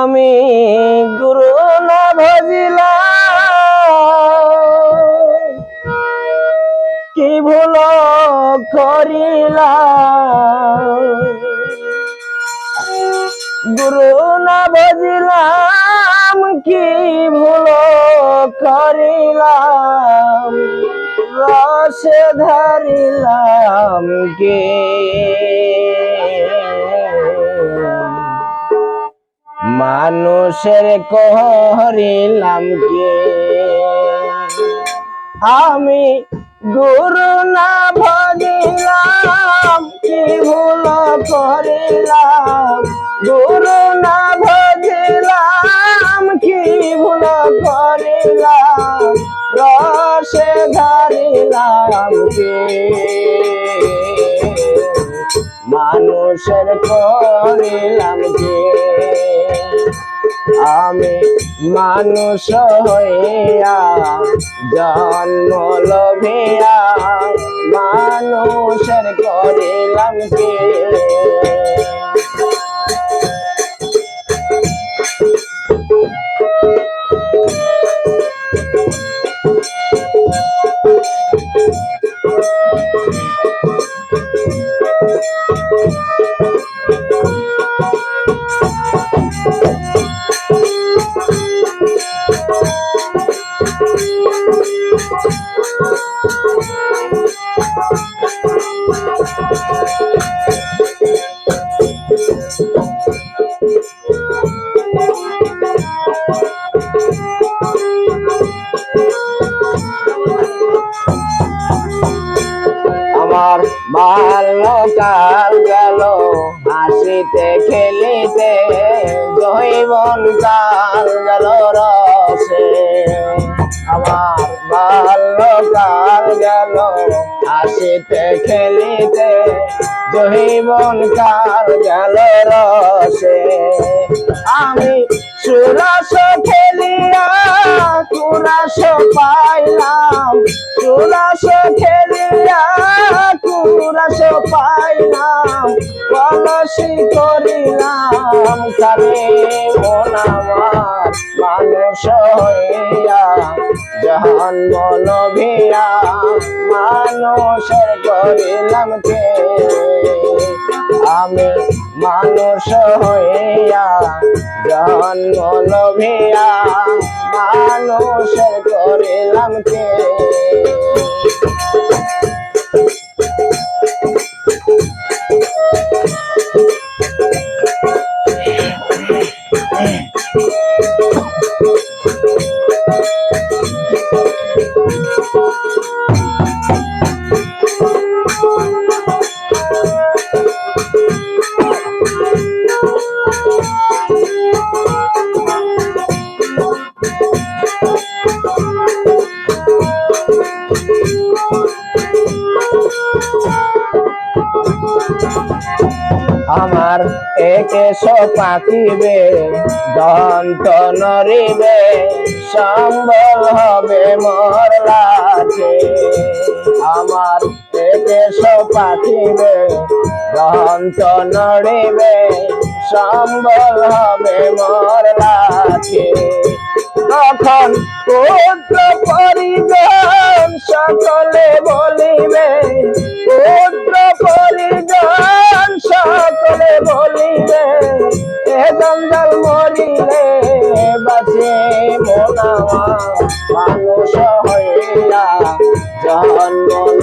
আমি গুরু না ভজিলাম। কি ভুল করিলাম? গুরু না ভজিলাম, কি ভুল করিলাম? রসে ধরিলাম কে মানুষের করিলাম কে আমি গুরু না ভজিলাম, কি ভুল করিলাম? গুরু না ভজিলাম, কি ভুল করিলাম? রসে ধরিলাম কে মানুষের করিলাম যে আমি মানুষ হইয়া জন্ম লভিয়া মানুষের করিলাম কে আমার বাল্যকাল গেল হাসিতে খেলিতে জৈবন কাল গেল রসে। আমার বাল্যকাল গেল। আসিতে খেলিতে জৈবন কাল গেল রসে। আমি সুরস খেলিয়া, কুরাস পাইলাম। সুরস খেলিয়া, কুরাস পাইলাম। কলসি করিলাম কালে মন মানুষ হইয়া জন্ম লভিয়া মানুষের করিলাম কে? আমি মানুষ হইয়া জন্ম লভিয়া মানুষের করিলাম কে? আমার একেশ পাকিবে দন্ত নরিবে সম্বল হবে মোর লাঠি আমার একেশ পাকিবে দন্ত নড়িবে, সম্বল হবে মোর লাঠি তখন পুত্র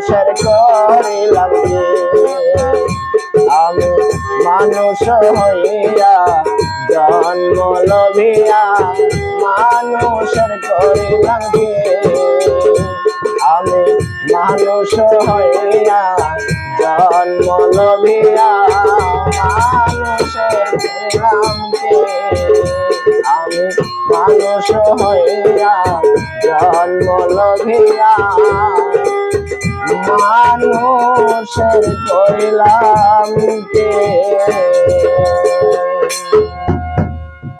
মানুষের করিলাম কি আমি মানুষ হইয়া জন্ম লভিয়া মানুষের করিলাম কি আমি মানুষ হইয়া জন্ম লভিয়া মানুষের পেলাম আমি মানুষ হইয়া জন্ম লভিয়া মানুষের কইলাম কে?